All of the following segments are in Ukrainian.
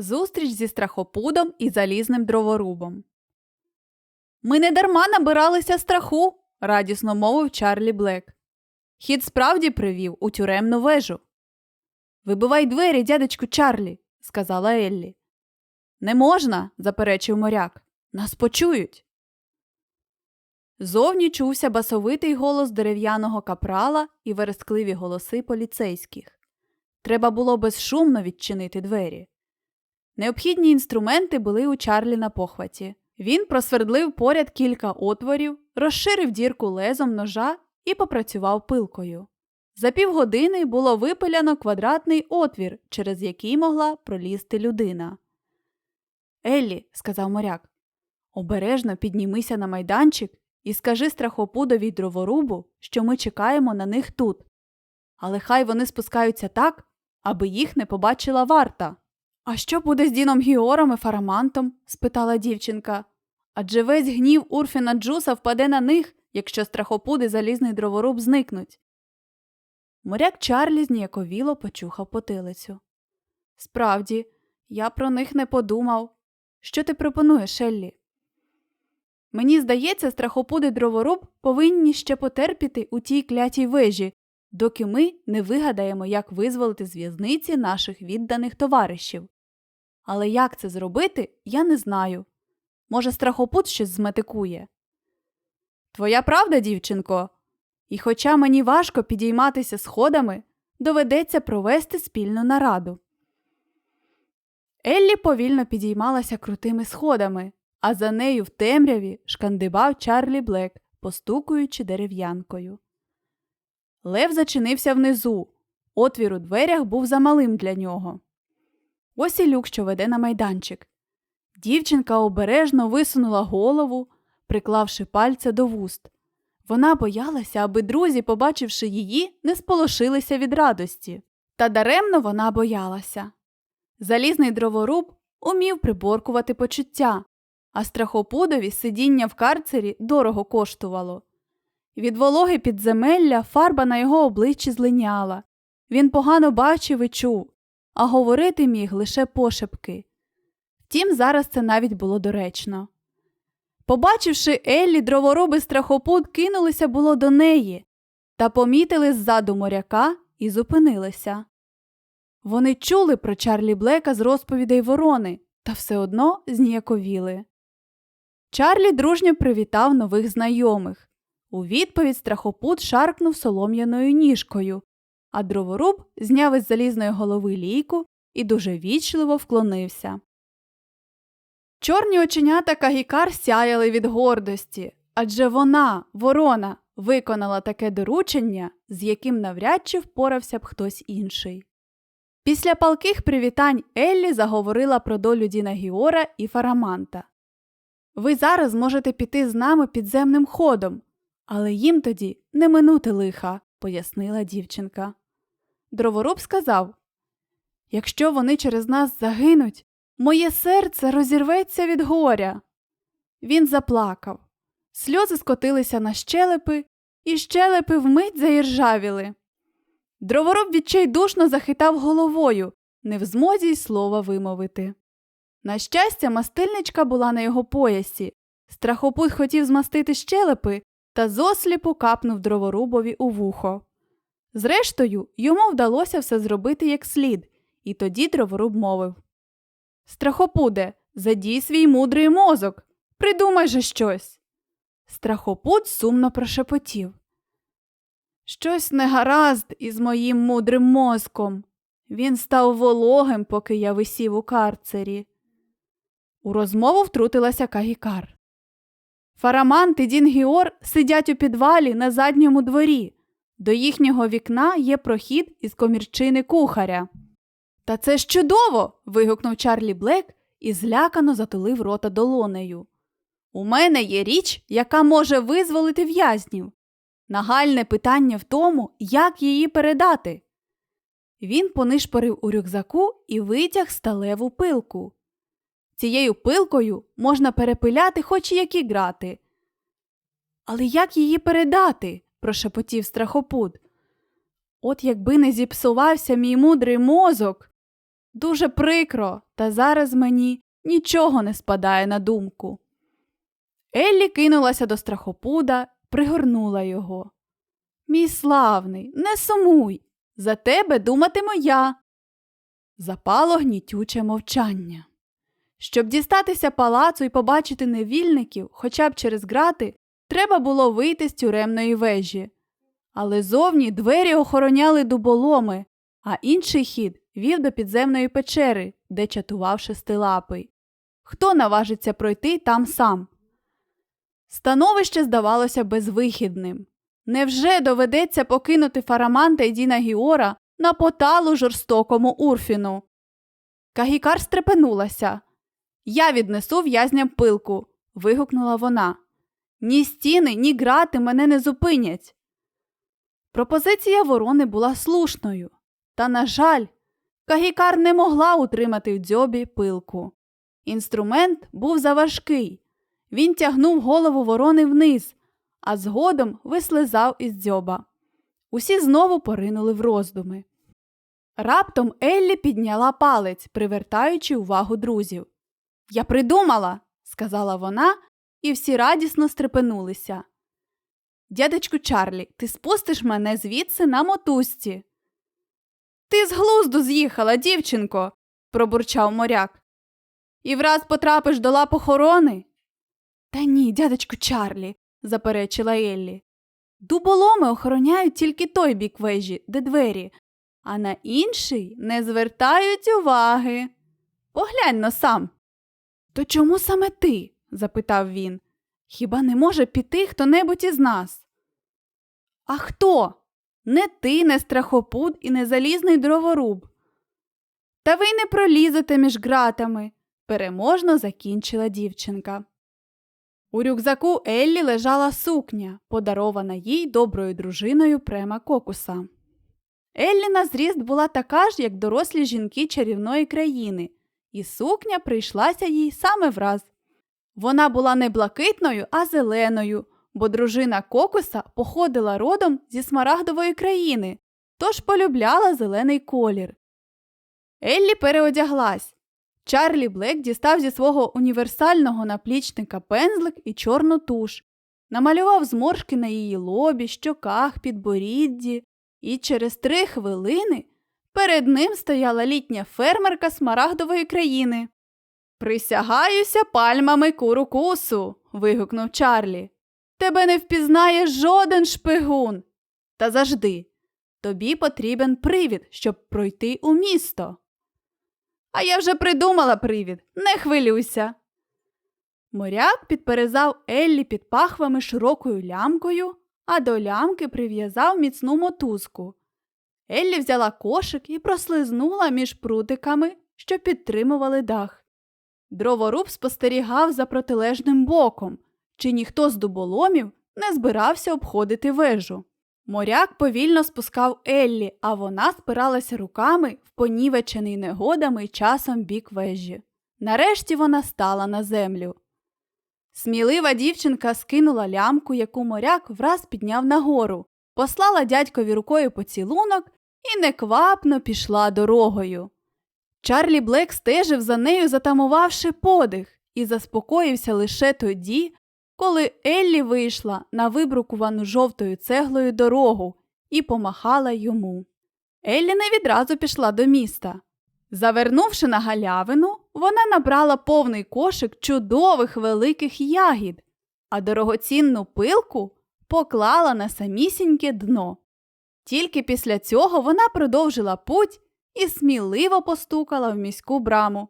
Зустріч зі страхопудом і залізним дроворубом. Ми не дарма набиралися страху, радісно мовив Чарлі Блек. Хід справді привів у тюремну вежу. Вибивай двері, дядечку Чарлі, сказала Еллі. Не можна, заперечив моряк. Нас почують. Зовні чувся басовитий голос дерев'яного капрала і верескливі голоси поліцейських. Треба було безшумно відчинити двері. Необхідні інструменти були у Чарлі на похваті. Він просвердлив поряд кілька отворів, розширив дірку лезом ножа і попрацював пилкою. За півгодини було випиляно квадратний отвір, через який могла пролізти людина. Еллі, сказав моряк, обережно піднімися на майданчик і скажи страхопудові дроворубу, що ми чекаємо на них тут. Але хай вони спускаються так, аби їх не побачила варта. А що буде з Діном Гіором і Фарамантом? спитала дівчинка. Адже весь гнів Урфіна Джуса впаде на них, якщо страхопуди залізний дроворуб зникнуть. Моряк Чарлі зніяковіло почухав потилицю. Справді, я про них не подумав. Що ти пропонуєш, Еллі? Мені здається, страхопуди дроворуб повинні ще потерпіти у тій клятій вежі, доки ми не вигадаємо, як визволити з в'язниці наших відданих товаришів. Але як це зробити, я не знаю. Може, страхопут щось зметикує. Твоя правда, дівчинко. І хоча мені важко підійматися сходами, доведеться провести спільну нараду. Еллі повільно підіймалася крутими сходами, а за нею в темряві шкандибав Чарлі Блек, постукуючи дерев'янкою. Лев зачинився внизу. Отвір у дверях був замалим для нього. Ось і люк, що веде на майданчик. Дівчинка обережно висунула голову, приклавши пальця до вуст. Вона боялася, аби друзі, побачивши її, не сполошилися від радості. Та даремно вона боялася. Залізний дроворуб умів приборкувати почуття, а страхопудові сидіння в карцері дорого коштувало. Від вологи підземелля фарба на його обличчі злиняла. Він погано бачив і чув, а говорити міг лише пошепки. Втім, зараз це навіть було доречно. Побачивши Еллі, дроворуби страхопуд кинулися було до неї та помітили ззаду моряка і зупинилися. Вони чули про Чарлі Блека з розповідей ворони та все одно зніяковіли. Чарлі дружньо привітав нових знайомих. У відповідь страхопут шаркнув солом'яною ніжкою, а дроворуб зняв із залізної голови лійку і дуже вічливо вклонився. Чорні оченята Кагікар сяяли від гордості, адже вона, ворона, виконала таке доручення, з яким навряд чи впорався б хтось інший. Після палких привітань Еллі заговорила про долю Діна Гіора і Фараманта. Ви зараз можете піти з нами підземним ходом, але їм тоді не минути лиха, пояснила дівчинка. Дроворуб сказав Якщо вони через нас загинуть, моє серце розірветься від горя. Він заплакав. Сльози скотилися на щелепи, і щелепи вмить заіржавіли. Дровороб відчайдушно захитав головою, не в змозі й слова вимовити. На щастя, мастильничка була на його поясі. Страхопут хотів змастити щелепи та зосліпу капнув дроворубові у вухо. Зрештою, йому вдалося все зробити як слід, і тоді дроворуб мовив Страхопуде, задій свій мудрий мозок, придумай же щось. Страхопут сумно прошепотів. Щось не гаразд із моїм мудрим мозком. Він став вологим, поки я висів у карцері. У розмову втрутилася Кагікар. Фарамант і Дінгіор сидять у підвалі на задньому дворі. До їхнього вікна є прохід із комірчини кухаря. Та це ж чудово. вигукнув Чарлі Блек і злякано затулив рота долонею. У мене є річ, яка може визволити в'язнів. Нагальне питання в тому, як її передати. Він понишпорив у рюкзаку і витяг сталеву пилку. Цією пилкою можна перепиляти хоч які грати. Але як її передати? прошепотів страхопут. От якби не зіпсувався мій мудрий мозок. Дуже прикро, та зараз мені нічого не спадає на думку. Еллі кинулася до страхопуда, пригорнула його. Мій славний, не сумуй, за тебе думатиму я. Запало гнітюче мовчання. Щоб дістатися палацу і побачити невільників хоча б через грати, треба було вийти з тюремної вежі. Але зовні двері охороняли дуболоми, а інший хід вів до підземної печери, де чатував шестилапий. Хто наважиться пройти там сам? Становище здавалося безвихідним. Невже доведеться покинути Фараманта і Діна Гіора на поталу жорстокому Урфіну? Кагікар стрепенулася. Я віднесу в'язням пилку. вигукнула вона. Ні стіни, ні грати мене не зупинять. Пропозиція ворони була слушною, та, на жаль, Кагікар не могла утримати в дзьобі пилку. Інструмент був заважкий. Він тягнув голову ворони вниз, а згодом вислизав із дзьоба. Усі знову поринули в роздуми. Раптом Еллі підняла палець, привертаючи увагу друзів. Я придумала, сказала вона, і всі радісно стрепенулися. Дядечку Чарлі, ти спустиш мене звідси на мотузці. Ти з глузду з'їхала, дівчинко, пробурчав моряк. І враз потрапиш до лап охорони? Та ні, дядечку Чарлі, заперечила Еллі. Дуболоми охороняють тільки той бік вежі, де двері, а на інший не звертають уваги. Поглянь но сам. То чому саме ти? запитав він. Хіба не може піти хто небудь із нас? А хто? Не ти, не страхопуд і не залізний дроворуб. Та ви не пролізете між ґратами, переможно закінчила дівчинка. У рюкзаку Еллі лежала сукня, подарована їй доброю дружиною према кокуса. Еллі на зріст була така ж, як дорослі жінки чарівної країни, і сукня прийшлася їй саме враз. Вона була не блакитною, а зеленою, бо дружина кокуса походила родом зі смарагдової країни, тож полюбляла зелений колір. Еллі переодяглась. Чарлі Блек дістав зі свого універсального наплічника пензлик і чорну туш, намалював зморшки на її лобі, щоках, підборідді, і через три хвилини перед ним стояла літня фермерка смарагдової країни. Присягаюся пальмами курукусу. вигукнув Чарлі. Тебе не впізнає жоден шпигун. Та завжди. Тобі потрібен привід, щоб пройти у місто. А я вже придумала привід, не хвилюйся. Моряк підперезав Еллі під пахвами широкою лямкою, а до лямки прив'язав міцну мотузку. Еллі взяла кошик і прослизнула між прутиками, що підтримували дах. Дроворуб спостерігав за протилежним боком, чи ніхто з дуболомів не збирався обходити вежу. Моряк повільно спускав Еллі, а вона спиралася руками в понівечений негодами часом бік вежі. Нарешті вона стала на землю. Смілива дівчинка скинула лямку, яку моряк враз підняв нагору, послала дядькові рукою поцілунок і неквапно пішла дорогою. Чарлі Блек стежив за нею, затамувавши подих, і заспокоївся лише тоді, коли Еллі вийшла на вибрукувану жовтою цеглою дорогу і помахала йому. Еллі не відразу пішла до міста. Завернувши на галявину, вона набрала повний кошик чудових великих ягід, а дорогоцінну пилку поклала на самісіньке дно. Тільки після цього вона продовжила путь і сміливо постукала в міську браму.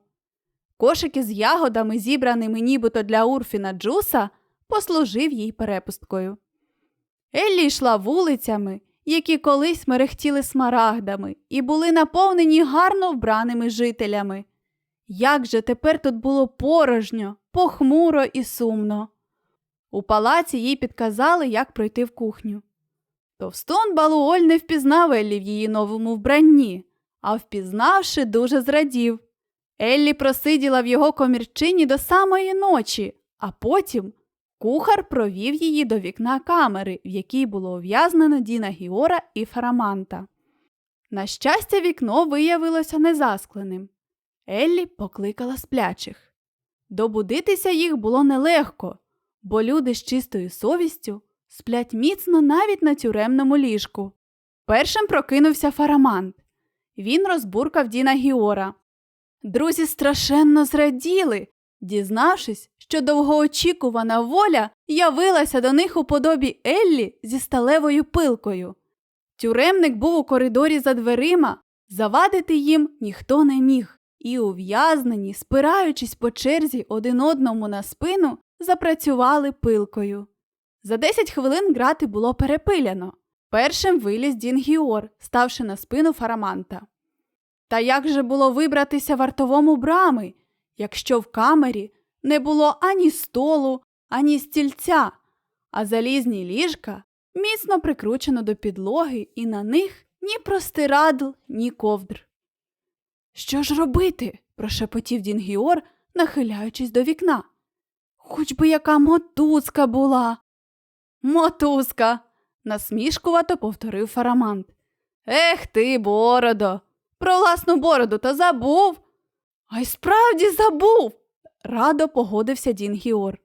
Кошик із ягодами, зібраними нібито для Урфіна Джуса, послужив їй перепусткою. Еллі йшла вулицями, які колись мерехтіли смарагдами і були наповнені гарно вбраними жителями. Як же тепер тут було порожньо, похмуро і сумно. У палаці їй підказали, як пройти в кухню. Товстон Балуоль не впізнав Еллі в її новому вбранні, а впізнавши, дуже зрадів. Еллі просиділа в його комірчині до самої ночі, а потім кухар провів її до вікна камери, в якій було ув'язнено Діна Гіора і Фараманта. На щастя, вікно виявилося незаскленим, Еллі покликала сплячих. Добудитися їх було нелегко, бо люди з чистою совістю сплять міцно навіть на тюремному ліжку. Першим прокинувся фарамант. Він розбуркав Діна Гіора. Друзі страшенно зраділи, дізнавшись, що довгоочікувана воля явилася до них у подобі Еллі зі сталевою пилкою. Тюремник був у коридорі за дверима, завадити їм ніхто не міг, і ув'язнені, спираючись по черзі один одному на спину, запрацювали пилкою. За 10 хвилин грати було перепиляно. Першим виліз Дін Гіор, ставши на спину фараманта. Та як же було вибратися вартовому брами, якщо в камері не було ані столу, ані стільця, а залізні ліжка міцно прикручено до підлоги, і на них ні простирадл, ні ковдр. Що ж робити? прошепотів Дін Гіор, нахиляючись до вікна. Хоч би яка мотузка була. Мотузка. насмішкувато повторив фарамант. Ех ти, бородо, про власну бороду та забув. А й справді забув. радо погодився Дін Гіор.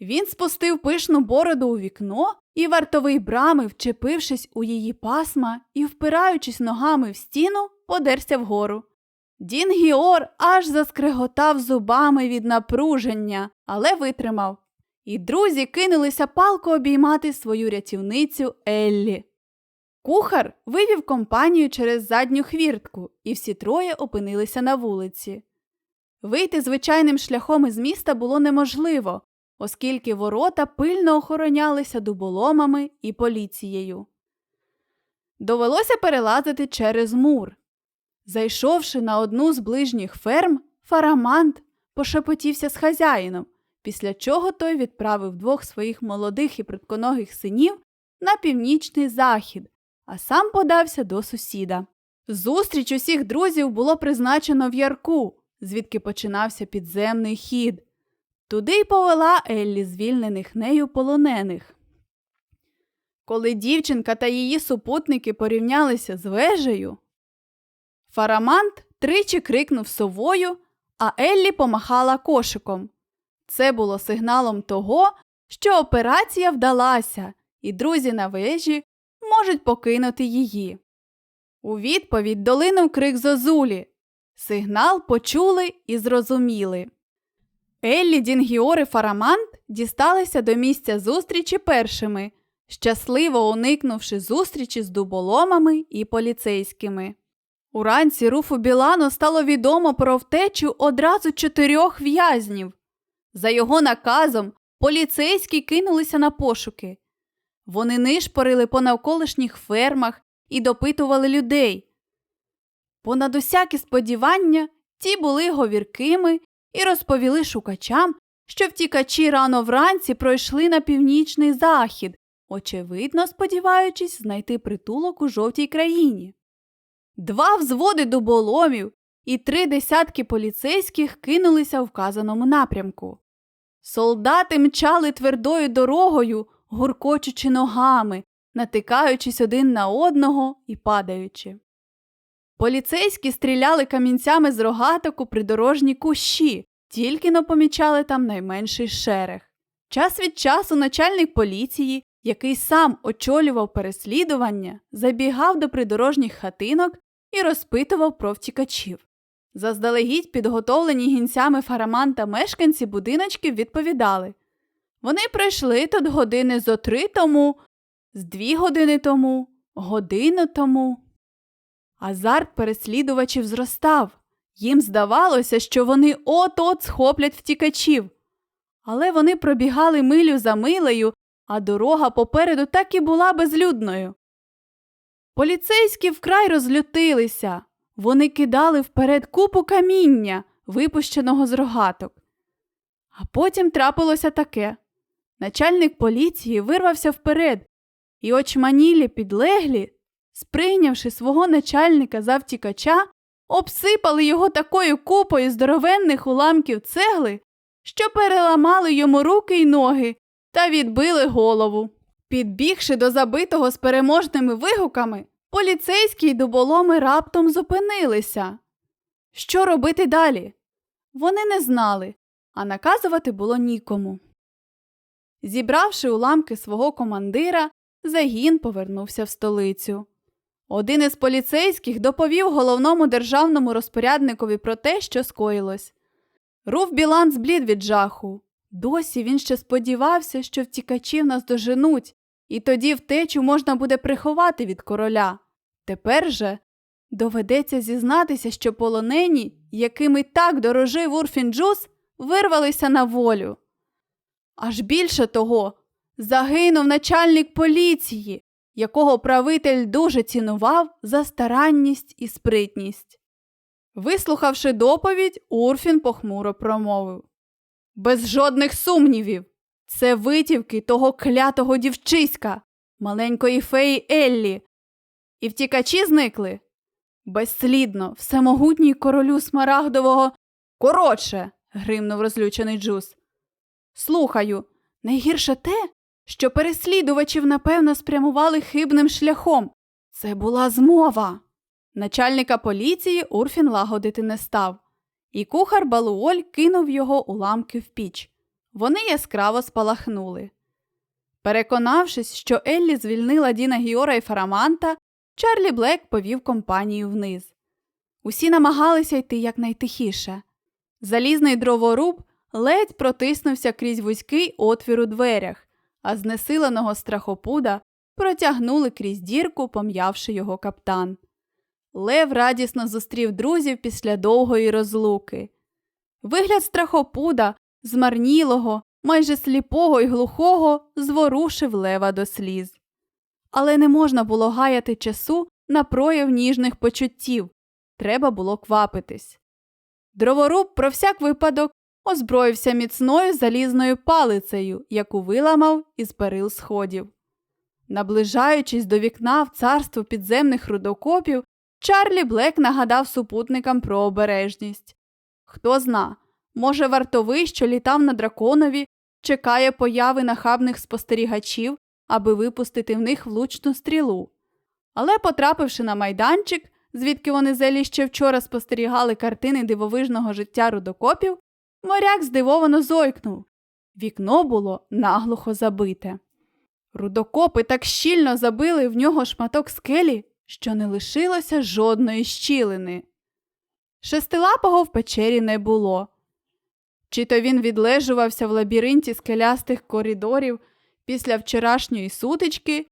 Він спустив пишну бороду у вікно, і вартовий брами, вчепившись у її пасма і впираючись ногами в стіну, подерся вгору. Дін Гіор аж заскриготав зубами від напруження, але витримав. І друзі кинулися палко обіймати свою рятівницю Еллі. Кухар вивів компанію через задню хвіртку, і всі троє опинилися на вулиці. Вийти звичайним шляхом із міста було неможливо, оскільки ворота пильно охоронялися дуболомами і поліцією. Довелося перелазити через мур. Зайшовши на одну з ближніх ферм, фарамант пошепотівся з хазяїном, після чого той відправив двох своїх молодих і притконогих синів на північний захід, а сам подався до сусіда. Зустріч усіх друзів було призначено в ярку, звідки починався підземний хід. Туди й повела Еллі звільнених нею полонених. Коли дівчинка та її супутники порівнялися з вежею, Фарамант тричі крикнув совою, а Еллі помахала кошиком. Це було сигналом того, що операція вдалася, і друзі на вежі можуть покинути її. У відповідь долинув крик Зозулі. Сигнал почули і зрозуміли. Еллі, Дінгіор і Фарамант дісталися до місця зустрічі першими, щасливо уникнувши зустрічі з дуболомами і поліцейськими. Уранці Руфу Білану стало відомо про втечу одразу чотирьох в'язнів. За його наказом поліцейські кинулися на пошуки. Вони нишпорили по навколишніх фермах і допитували людей. Понад усякі сподівання ті були говіркими і розповіли шукачам, що втікачі рано вранці пройшли на північний захід, очевидно сподіваючись знайти притулок у жовтій країні. Два взводи дуболомів і три десятки поліцейських кинулися в вказаному напрямку. Солдати мчали твердою дорогою, гуркочучи ногами, натикаючись один на одного і падаючи. Поліцейські стріляли камінцями з рогаток у придорожні кущі, тільки но помічали там найменший шерех. Час від часу начальник поліції, який сам очолював переслідування, забігав до придорожніх хатинок і розпитував про втікачів. Заздалегідь підготовлені гінцями фараман та мешканці будиночків відповідали Вони прийшли тут години зо три тому, з дві години тому, годину тому. Азарт переслідувачів зростав. Їм здавалося, що вони от-от схоплять втікачів. Але вони пробігали милю за милею, а дорога попереду так і була безлюдною. Поліцейські вкрай розлютилися. Вони кидали вперед купу каміння, випущеного з рогаток. А потім трапилося таке. Начальник поліції вирвався вперед, і очманілі підлеглі, сприйнявши свого начальника за втікача, обсипали його такою купою здоровенних уламків цегли, що переламали йому руки й ноги та відбили голову. Підбігши до забитого з переможними вигуками, поліцейські й дуболоми раптом зупинилися. Що робити далі? Вони не знали, а наказувати було нікому. Зібравши уламки свого командира, загін повернувся в столицю. Один із поліцейських доповів головному державному розпорядникові про те, що скоїлось. Руф Білан зблід від жаху. Досі він ще сподівався, що втікачів нас доженуть, і тоді втечу можна буде приховати від короля. Тепер же доведеться зізнатися, що полонені, якими так дорожив Урфінджус, вирвалися на волю. Аж більше того, загинув начальник поліції, якого правитель дуже цінував за старанність і спритність. Вислухавши доповідь, Урфін похмуро промовив Без жодних сумнівів. Це витівки того клятого дівчиська, маленької феї Еллі. І втікачі зникли. Безслідно, всемогутній королю смарагдового. Коротше. гримнув розлючений Джус. Слухаю, найгірше те, що переслідувачів, напевно, спрямували хибним шляхом. Це була змова. Начальника поліції Урфін лагодити не став, і кухар Балуоль кинув його уламки в піч. Вони яскраво спалахнули. Переконавшись, що Еллі звільнила Діна Гіора і Фараманта, Чарлі Блек повів компанію вниз. Усі намагалися йти якнайтихіше. Залізний дроворуб ледь протиснувся крізь вузький отвір у дверях, а знесиленого страхопуда протягнули крізь дірку, пом'явши його каптан. Лев радісно зустрів друзів після довгої розлуки. Вигляд страхопуда, змарнілого, майже сліпого і глухого, зворушив лева до сліз. Але не можна було гаяти часу на прояв ніжних почуттів треба було квапитись. Дроворуб про всяк випадок озброївся міцною залізною палицею, яку виламав із перил сходів. Наближаючись до вікна в царство підземних рудокопів, Чарлі Блек нагадав супутникам про обережність. Хто зна, може, вартовий, що літав на драконові, чекає появи нахабних спостерігачів, аби випустити в них влучну стрілу. Але, потрапивши на майданчик, звідки вони зелі ще вчора спостерігали картини дивовижного життя рудокопів, моряк здивовано зойкнув. Вікно було наглухо забите. Рудокопи так щільно забили в нього шматок скелі, що не лишилося жодної щілини. Шестилапого в печері не було. Чи то він відлежувався в лабіринті скелястих коридорів після вчорашньої сутички,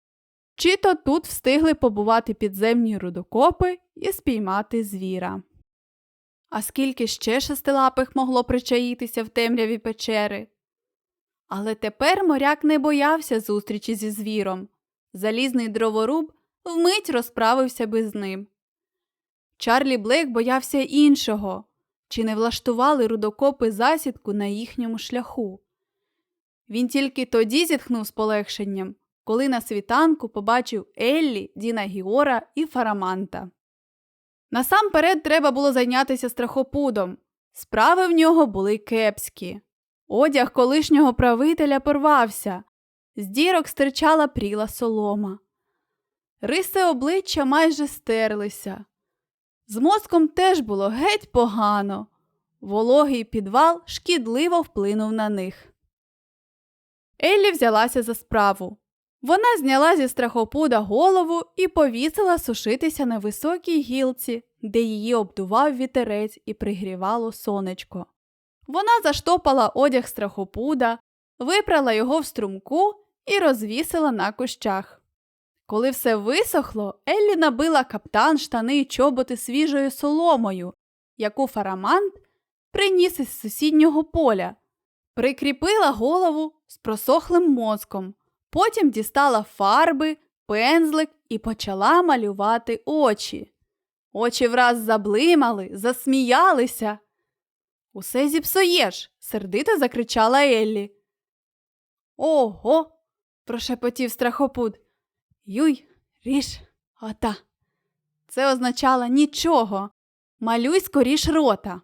чи то тут встигли побувати підземні рудокопи і спіймати звіра. А скільки ще шестилапих могло причаїтися в темряві печери? Але тепер моряк не боявся зустрічі зі звіром. Залізний дроворуб вмить розправився би з ним. Чарлі Блейк боявся іншого чи не влаштували рудокопи засідку на їхньому шляху. Він тільки тоді зітхнув з полегшенням, коли на світанку побачив Еллі, Діна Гіора і Фараманта. Насамперед треба було зайнятися страхопудом. Справи в нього були кепські. Одяг колишнього правителя порвався, з дірок стирчала пріла солома. Риси обличчя майже стерлися. З мозком теж було геть погано. Вологий підвал шкідливо вплинув на них. Еллі взялася за справу. Вона зняла зі страхопуда голову і повісила сушитися на високій гілці, де її обдував вітерець і пригрівало сонечко. Вона заштопала одяг страхопуда, випрала його в струмку і розвісила на кущах. Коли все висохло, Еллі набила каптан, штани й чоботи свіжою соломою, яку фарамант приніс із сусіднього поля, прикріпила голову з просохлим мозком, потім дістала фарби, пензлик і почала малювати очі. Очі враз заблимали, засміялися. Усе зіпсуєш, сердито закричала Еллі. Ого. прошепотів страхопуд. Юй, ріж, ота. Це означало нічого. Малюй скоріш рота.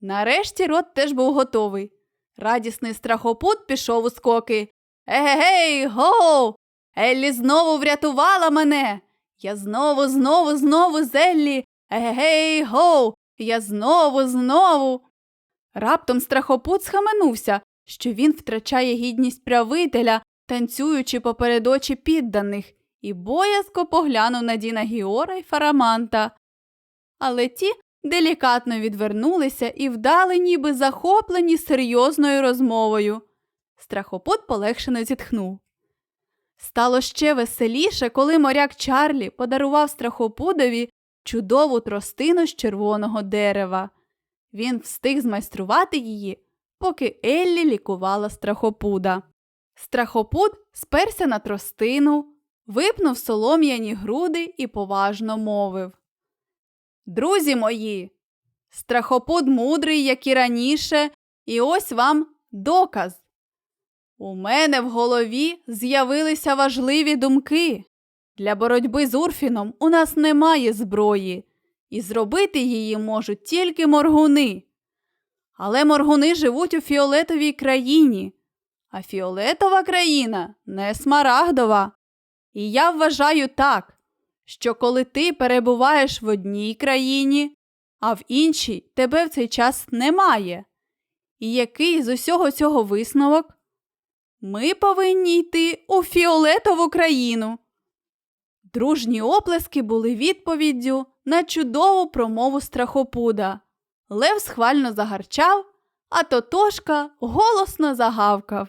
Нарешті рот теж був готовий. Радісний страхопут пішов у скоки. Егегей, гоу! Еллі знову врятувала мене. Я знову, знову, знову з Еллі. Егегей, гоу! Я знову, знову. Раптом страхопут схаменувся, що він втрачає гідність правителя, танцюючи поперед очі підданих, і боязко поглянув на Діна Гіора й Фараманта. Але ті делікатно відвернулися і вдали, ніби захоплені серйозною розмовою. Страхопут полегшено зітхнув. Стало ще веселіше, коли моряк Чарлі подарував страхопудові чудову тростину з червоного дерева. Він встиг змайструвати її, поки Еллі лікувала страхопуда. Страхопуд сперся на тростину, випнув солом'яні груди і поважно мовив. Друзі мої, страхопуд мудрий, як і раніше, і ось вам доказ. У мене в голові з'явилися важливі думки. Для боротьби з Урфіном у нас немає зброї, і зробити її можуть тільки моргуни. Але моргуни живуть у фіолетовій країні, а фіолетова країна не смарагдова. І я вважаю так, що коли ти перебуваєш в одній країні, а в іншій тебе в цей час немає. І який з усього цього висновок? Ми повинні йти у фіолетову країну. Дружні оплески були відповіддю на чудову промову страхопуда. Лев схвально загарчав, а Тотошка голосно загавкав.